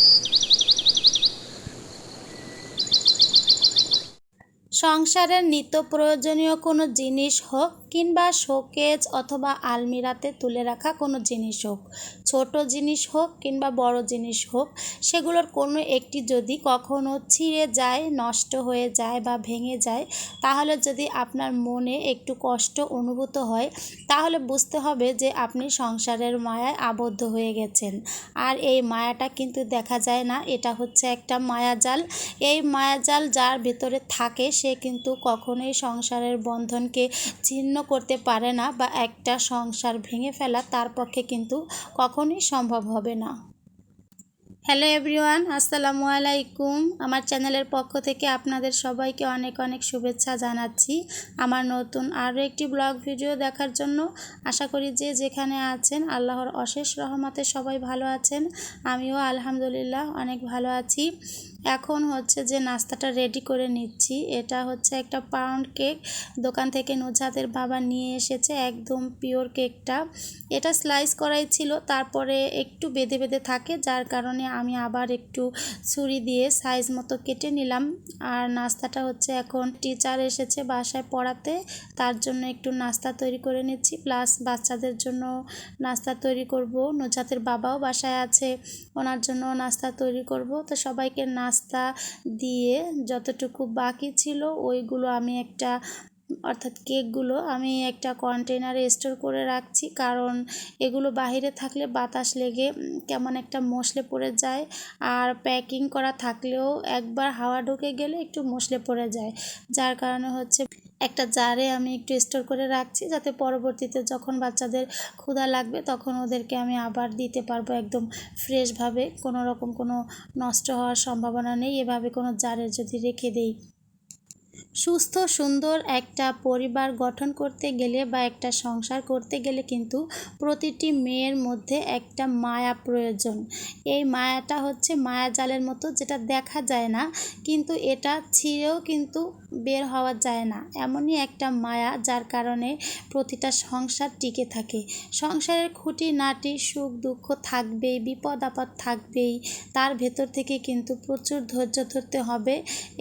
あ。সংসারের নিত্য প্রয়োজনীয় কোনো জিনিস হোক কিংবা শোকেজ অথবা আলমিরাতে তুলে রাখা কোনো জিনিস হোক, ছোট জিনিস হোক কিংবা বড় জিনিস হোক, সেগুলোর কোনো একটি যদি কখনো ছিঁড়ে যায়, নষ্ট হয়ে যায় বা ভেঙে যায়, তাহলে যদি আপনার মনে একটু কষ্ট অনুভূত হয়, তাহলে বুঝতে হবে যে আপনি সংসারের মায়ায় আবদ্ধ হয়ে গেছেন। আর এই মায়াটা কিন্তু দেখা যায় না, এটা হচ্ছে একটা মায়াজাল। এই মায়াজাল যার ভিতরে থাকে সে কিন্তু কখনোই সংসারের বন্ধনকে ছিন্ন করতে পারে না বা একটা সংসার ভেঙে ফেলা তার পক্ষে কিন্তু কখনোই সম্ভব হবে না। হ্যালো এভরিওয়ান, আসসালামু আলাইকুম। আমার চ্যানেলের পক্ষ থেকে আপনাদের সবাইকে অনেক অনেক শুভেচ্ছা জানাচ্ছি। আমার নতুন আরও একটি ব্লগ ভিডিও দেখার জন্য আশা করি যে যেখানে আছেন আল্লাহর অশেষ রহমতে সবাই ভালো আছেন। আমিও আলহামদুলিল্লাহ অনেক ভালো আছি। এখন হচ্ছে যে নাস্তাটা রেডি করে নিচ্ছি। এটা হচ্ছে একটা পাউন্ড কেক দোকান থেকে নুজাদের বাবা নিয়ে এসেছে একদম পিওর কেকটা এটা স্লাইস করাই ছিল, তারপরে একটু বেঁধে বেঁধে থাকে, যার কারণে আমি আবার একটু ছুরি দিয়ে সাইজ মতো কেটে নিলাম। আর নাস্তাটা হচ্ছে এখন টিচার এসেছে বাসায় পড়াতে, তার জন্য একটু নাস্তা তৈরি করে নিচ্ছি। প্লাস বাচ্চাদের জন্য নাস্তা তৈরি করব। নুজাতের বাবাও বাসায় আছে, ওনার জন্য নাস্তা তৈরি করব। তো সবাইকে নাস্তা দিয়ে যতটুকু বাকি ছিল, ওইগুলো আমি একটা, অর্থাৎ কেকগুলো আমি একটা কন্টেনারে স্টোর করে রাখছি। কারণ এগুলো বাহিরে থাকলে বাতাস লেগে কেমন একটা মশলে পড়ে যায়। আর প্যাকিং করা থাকলেও একবার হাওয়া ঢুকে গেলে একটু মশলে পড়ে যায়। যার কারণে হচ্ছে একটা জারে আমি একটু স্টোর করে রাখছি যাতে পরবর্তীতে যখন বাচ্চাদের ক্ষুধা লাগবে তখন ওদেরকে আমি আবার দিতে পারব একদম ফ্রেশভাবে কোনো রকম কোনো নষ্ট হওয়ার সম্ভাবনা নেই। এভাবে কোনো জারে যদি রেখে দেই। সুস্থ, সুন্দর একটা পরিবার গঠন করতে গেলে বা একটা সংসার করতে গেলে কিন্তু প্রতিটি মেয়ের মধ্যে একটা মায়া প্রয়োজন। এই মায়াটা হচ্ছে মায়া জালের মতো যেটা দেখা যায় না, কিন্তু এটা ছিঁড়েও কিন্তু বের হওয়া যায় না। এমনই একটা মায়া যার কারণে প্রতিটা সংসার টিকে থাকে। সংসারের খুঁটি নাটি সুখ, দুঃখ থাকবেই, বিপদ, আপদ থাকবেই, তার ভেতর থেকে কিন্তু প্রচুর ধৈর্য ধরতে হবে।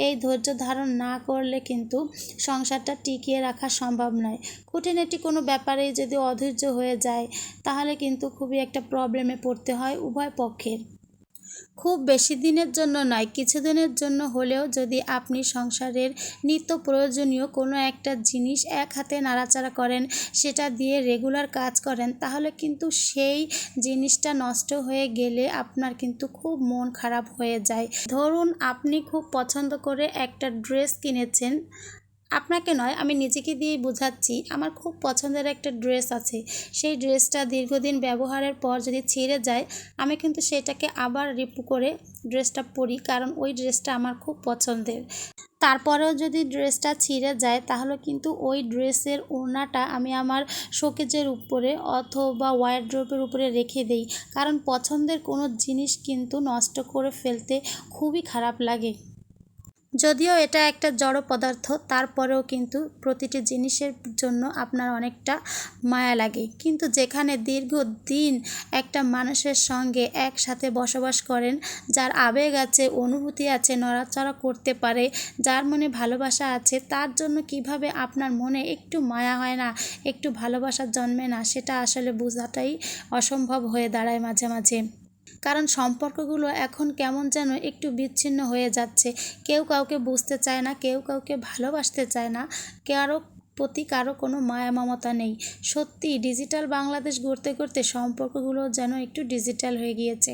এই ধৈর্য ধারণ না করলে কিন্তু সংসারটা টিকিয়ে রাখা সম্ভব নয়। খুঁটিনাটি কোনো ব্যাপারেই যদি অধৈর্য হয়ে যায়, তাহলে কিন্তু খুবই একটা প্রবলেমে পড়তে হয় উভয় পক্ষের। খুব বেশি দিনের জন্য নয় কিছুদিনের জন্য হলেও যদি আপনি সংসারের নিত্য প্রয়োজনীয় কোনো একটা জিনিস এক হাতে নাড়াচাড়া করেন, সেটা দিয়ে রেগুলার কাজ করেন, তাহলে কিন্তু সেই জিনিসটা নষ্ট হয়ে গেলে আপনার কিন্তু খুব মন খারাপ হয়ে যায়। ধরুন আপনি খুব পছন্দ করে একটা ড্রেস কিনেছেন আপনাকে নয়, আমি নিজেকে দিয়ে বোঝাচ্ছি, আমার খুব পছন্দের একটা ড্রেস আছে। সেই ড্রেসটা দীর্ঘদিন ব্যবহারের পর যদি ছিঁড়ে যায়, আমি কিন্তু সেটাকে আবার রিপু করে ড্রেসটা পরি, কারণ ওই ড্রেসটা আমার খুব পছন্দের। তারপরেও যদি ড্রেসটা ছিঁড়ে যায়, তাহলে কিন্তু ওই ড্রেসের ওড়নাটা আমি আমার শোকেজের উপরে অথবা ওয়ারড্রোপের উপরে রেখে দেই, কারণ পছন্দের কোনো জিনিস কিন্তু নষ্ট করে ফেলতে খুবই খারাপ লাগে। যদিও এটা একটা জড় পদার্থ, তারপরেও কিন্তু প্রতিটি জিনিসের জন্য আপনার অনেকটা মায়া লাগে। কিন্তু যেখানে দীর্ঘদিন একটা মানুষের সঙ্গে একসাথে বসবাস করেন, যার আবেগ আছে, অনুভূতি আছে, নড়াচড়া করতে পারে, যার মনে ভালোবাসা আছে, তার জন্য কীভাবে আপনার মনে একটু মায়া হয় না, একটু ভালোবাসা জন্মে না, সেটা আসলে বোঝাটাই অসম্ভব হয়ে দাঁড়ায় মাঝে মাঝে। কারণ সম্পর্কগুলো এখন কেমন যেন একটু বিচ্ছিন্ন হয়ে যাচ্ছে। কেউ কাউকে বুঝতে চায় না, কেউ কাউকে ভালোবাসতে চায় না কারও প্রতি কারও কোনো মায়া মমতা নেই। সত্যি ডিজিটাল বাংলাদেশ গড়তে গড়তে সম্পর্কগুলো যেন একটু ডিজিটাল হয়ে গিয়েছে।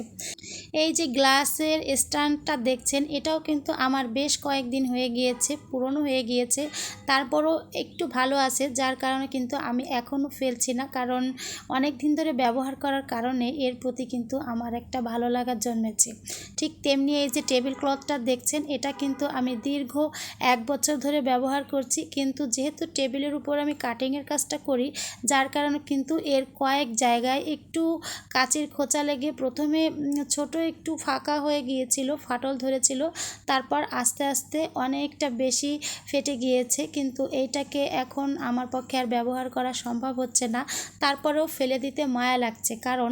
এই যে গ্লাসের স্ট্যান্ডটা দেখছেন, এটাও কিন্তু আমার বেশ কয়েকদিন হয়ে গিয়েছে, পুরনো হয়ে গিয়েছে। তারপরও একটু ভালো আছে, যার কারণে কিন্তু আমি এখনও ফেলছি না। কারণ অনেক দিন ধরে ব্যবহার করার কারণে এর প্রতি কিন্তু আমার একটা ভালো লাগার জন্মেছে। ঠিক তেমনি এই যে টেবিল ক্লথটা দেখছেন, এটা কিন্তু আমি দীর্ঘ এক বছর ধরে ব্যবহার করছি। কিন্তু যেহেতু টেবিলের উপর আমি কাটিংয়ের কাজটা করি, যার কারণে কিন্তু এর কয়েক জায়গায় একটু কাচের খোঁচা লেগে প্রথমে ছোট একটু ফাঁকা হয়ে গিয়েছিল, ফাটল ধরেছিল, তারপর আস্তে আস্তে অনেকটা বেশি ফেটে গিয়েছে, কিন্তু এইটাকে এখন আমার পক্ষে আর ব্যবহার করা সম্ভব হচ্ছে না। তারপরেও ফেলে দিতে মায়া লাগছে, কারণ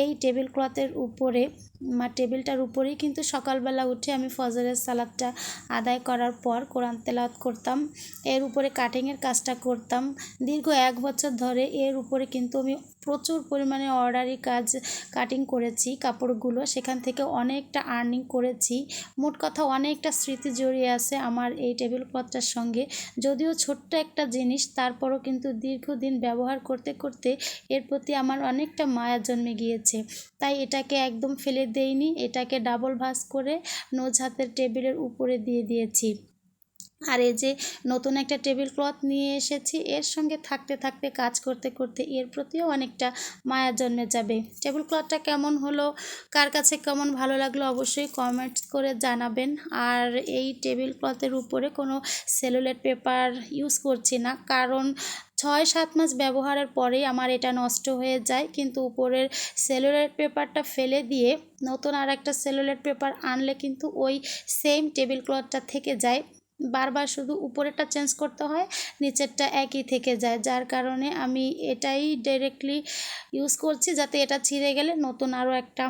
এই টেবিল ক্লথের উপরে মা টেবিলটার উপরেই কিন্তু সকালবেলা উঠে আমি ফজরের সালাদটা আদায় করার পর কোরআন তেলাওয়াত করতাম। এর উপরে কাটিংয়ের কাজটা করতাম। দীর্ঘ এক বছর ধরে এর উপরে কিন্তু আমি প্রচুর পরিমাণে অর্ডারি কাজ কাটিং করেছি কাপড়গুলো। সেখান থেকে অনেকটা আর্নিং করেছি। মোট কথা অনেকটা স্মৃতি জড়িয়ে আছে আমার এই টেবিল ক্লথটার সঙ্গে। যদিও ছোট্ট একটা জিনিস, তারপরও কিন্তু দীর্ঘদিন ব্যবহার করতে করতে এর প্রতি আমার অনেকটা মায়া জন্মে গিয়েছে। তাই এটাকে একদম ফেলে দেইনি, এটাকে ডাবল ভাস করে নোজ হাতের টেবিলের উপরে দিয়ে দিয়েছি। আর এই যে নতুন একটা টেবিল ক্লথ নিয়ে এসেছি, এর সঙ্গে থাকতে থাকতে, কাজ করতে করতে এর প্রতিও অনেকটা মায়া জন্মে যাবে। টেবিল ক্লথটা কেমন হলো, কার কাছে কেমন ভালো লাগল অবশ্যই কমেন্টস করে জানাবেন। আর এই টেবিল ক্লথের উপরে কোনো সেলুলেট পেপার ইউজ করছি না, কারণ ছয় সাত মাস ব্যবহারের পরেই আমার এটা নষ্ট হয়ে যায়। কিন্তু উপরের সেলুলেট পেপারটা ফেলে দিয়ে নতুন আর একটা সেলুলেট পেপার আনলে কিন্তু ওই সেম টেবিল ক্লথটা থেকে যায়। বারবার শুধু উপরেরটা চেঞ্জ করতে হয়, নিচেরটা একই থেকে যায়। যার কারণে আমি এটাই ডাইরেক্টলি ইউজ করছি যাতে এটা ছিঁড়ে গেলে নতুন আরও একটা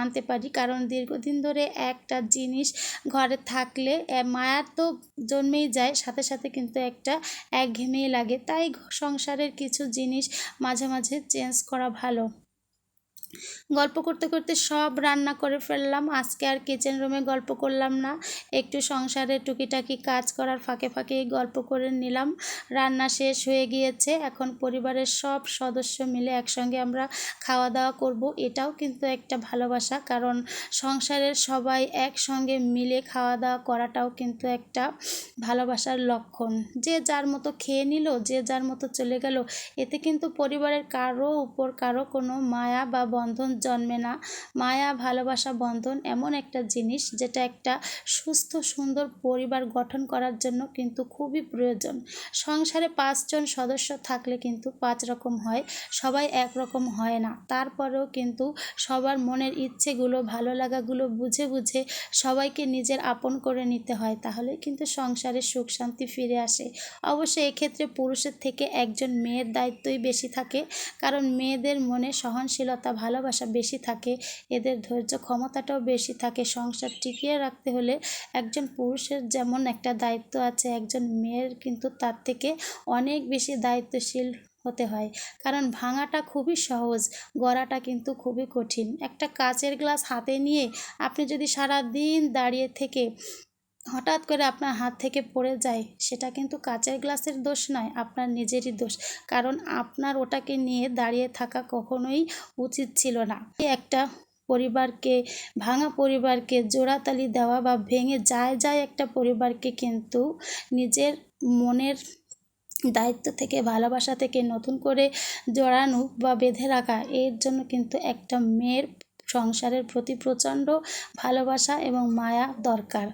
আনতে পারি। কারণ দীর্ঘদিন ধরে একটা জিনিস ঘরে থাকলে মায়ার তো জন্মেই যায়, সাথে সাথে কিন্তু একটা একঘেয়েমি লাগে। তাই সংসারের কিছু জিনিস মাঝে মাঝে চেঞ্জ করা ভালো। গল্প করতে করতে সব রান্না করে ফেললাম। আজকে আর কিচেন রুমে গল্প করলাম না। একটু সংসারে টুকিটাকি কাজ করার ফাঁকে ফাঁকে গল্প করে নিলাম। রান্না শেষ হয়ে গিয়েছে। এখন পরিবারের সব সদস্য মিলে একসঙ্গে আমরা খাওয়া দাওয়া করব। এটাও কিন্তু একটা ভালোবাসা। কারণ সংসারের সবাই একসঙ্গে মিলে খাওয়া দাওয়া করাটাও কিন্তু একটা ভালোবাসার লক্ষণ। যে যার মতো খেয়ে নিল, যে যার মতো চলে গেল, এতে কিন্তু পরিবারের কারও উপর কারও কোনো মায়া বা বন্ধন জন্মে না। মায়া, ভালোবাসা, বন্ধন এমন একটা জিনিস যেটা একটা সুস্থ, সুন্দর পরিবার গঠন করার জন্য কিন্তু খুবই প্রয়োজন। সংসারে পাঁচজন সদস্য থাকলে কিন্তু পাঁচ রকম হয়, সবাই একরকম হয় না। তারপরেও কিন্তু সবার মনের ইচ্ছেগুলো ভালো লাগাগুলো বুঝে বুঝে সবাইকে নিজের আপন করে নিতে হয়, তাহলে কিন্তু সংসারে সুখ শান্তি ফিরে আসে। অবশ্যই এক্ষেত্রে পুরুষের থেকে একজন মেয়ের দায়িত্বই বেশি থাকে, কারণ মেয়েদের মনে সহনশীলতা ভালোবাসা বেশি থাকে, এদের ধৈর্য ক্ষমতাটাও বেশি থাকে। সংসার টিকিয়ে রাখতে হলে একজন পুরুষের যেমন একটা দায়িত্ব আছে, একজন মেয়ের কিন্তু তার থেকে অনেক বেশি দায়িত্বশীল হতে হয়। কারণ ভাঙাটা খুবই সহজ, গড়াটা কিন্তু খুবই কঠিন। একটা কাচের গ্লাস হাতে নিয়ে আপনি যদি সারা দিন দাঁড়িয়ে থেকে হঠাৎ করে আপনার হাত থেকে পড়ে যায়, সেটা কিন্তু কাচের গ্লাসের দোষ নয়, আপনার নিজেরই দোষ। কারণ আপনার ওটাকে নিয়ে দাঁড়িয়ে থাকা কখনোই উচিত ছিল না। একটা পরিবারকে, ভাঙা পরিবারকে জোড়াতালি দেওয়া বা ভেঙে যায় যায় একটা পরিবারকে কিন্তু নিজের মনের দায়িত্ব থেকে, ভালোবাসা থেকে নতুন করে জড়ানো বা বেঁধে রাখা, এর জন্য কিন্তু একটা মেয়ের সংসারের প্রতি প্রচণ্ড ভালোবাসা এবং মায়া দরকার।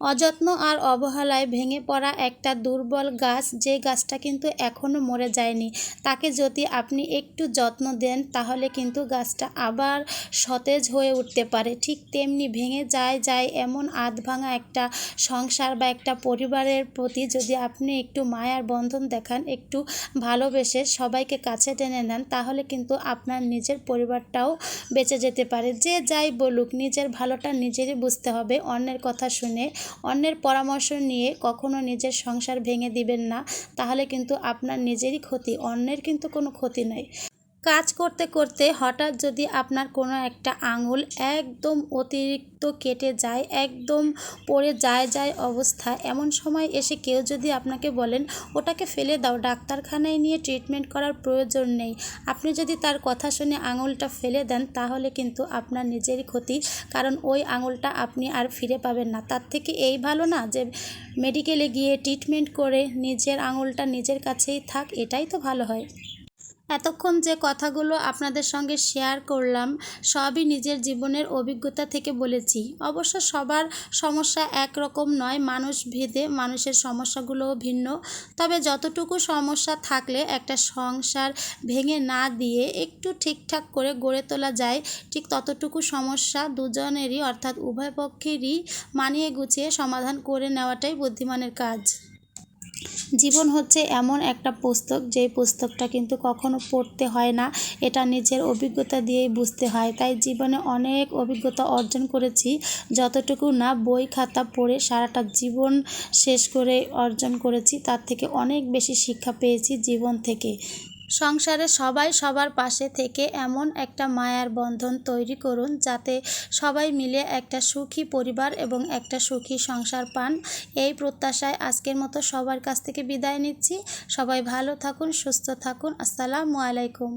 অযত্ন আর অবহেলায় ভেঙে পড়া একটা দুর্বল গাছ, যে গাছটা কিন্তু এখনও মরে যায়নি। তাকে যদি আপনি একটু যত্ন দেন, তাহলে কিন্তু গাছটা আবার সতেজ হয়ে উঠতে পারে। ঠিক তেমনি ভেঙে যায় যায় এমন আধ ভাঙা একটা সংসার বা একটা পরিবারের প্রতি যদি আপনি একটু মায়ার বন্ধন দেখান, একটু ভালোবেসে সবাইকে কাছে টেনে নেন, তাহলে কিন্তু আপনার নিজের পরিবারটাও বেঁচে যেতে পারে। যে যাই বলুক, নিজের ভালোটা নিজেরই বুঝতে হবে, অন্যের কথা শুনে অন্যের পরামর্শ নিয়ে কখনো নিজের সংসার ভেঙে দিবেন না, তাহলে কিন্তু আপনার নিজেরই ক্ষতি, অন্যের কিন্তু কোনো ক্ষতি নয় কাজ করতে করতে হঠাৎ যদি আপনার কোনো একটা আঙুল একদম অতিরিক্ত কেটে যায়, একদম পড়ে যায় যায় অবস্থা, এমন সময় এসে কেউ যদি আপনাকে বলেন, ওটাকে ফেলে দাও, ডাক্তারখানায় নিয়ে ট্রিটমেন্ট করার প্রয়োজন নেই। আপনি যদি তার কথা শুনে আঙুলটা ফেলে দেন, তাহলে কিন্তু আপনার নিজেরই ক্ষতি, কারণ ওই আঙুলটা আপনি আর ফিরে পাবেন না। তার থেকে এই ভালো না যে মেডিকেলে গিয়ে ট্রিটমেন্ট করে নিজের আঙুলটা নিজের কাছেই থাক, এটাই তো ভালো হয়। এতক্ষণ যে কথাগুলো আপনাদের সঙ্গে শেয়ার করলাম, সবই নিজের জীবনের অভিজ্ঞতা থেকে বলেছি। অবশ্য সবার সমস্যা একরকম নয়, মানুষ ভেদে মানুষের সমস্যাগুলোও ভিন্ন। তবে যতটুকু সমস্যা থাকলে একটা সংসার ভেঙে না দিয়ে একটু ঠিকঠাক করে গড়ে তোলা যায়, ঠিক ততটুকু সমস্যা দুজনেরই, অর্থাৎ উভয় পক্ষেরই মানিয়ে গুছিয়ে সমাধান করে নেওয়াটাই বুদ্ধিমানের কাজ। জীবন হচ্ছে এমন একটা পুস্তক, যেই পুস্তকটা কিন্তু কখনো পড়তে হয় না। এটা নিজের অভিজ্ঞতা দিয়েই বুঝতে হয়। তাই জীবনে অনেক অভিজ্ঞতা অর্জন করেছি। যতটুকু না বই, খাতা পড়ে সারাটা জীবন শেষ করে অর্জন করেছি, তার থেকে অনেক বেশি শিক্ষা পেয়েছি জীবন থেকে। সংসারে সবাই সবার পাশে থেকে এমন একটা মায়ার বন্ধন তৈরি করুন যাতে সবাই মিলে একটা সুখী পরিবার এবং একটা সুখী সংসার পান। এই প্রত্যাশায় আজকের মতো সবার কাছ থেকে বিদায় নিচ্ছি। সবাই ভালো থাকুন, সুস্থ থাকুন। আসসালামু আলাইকুম।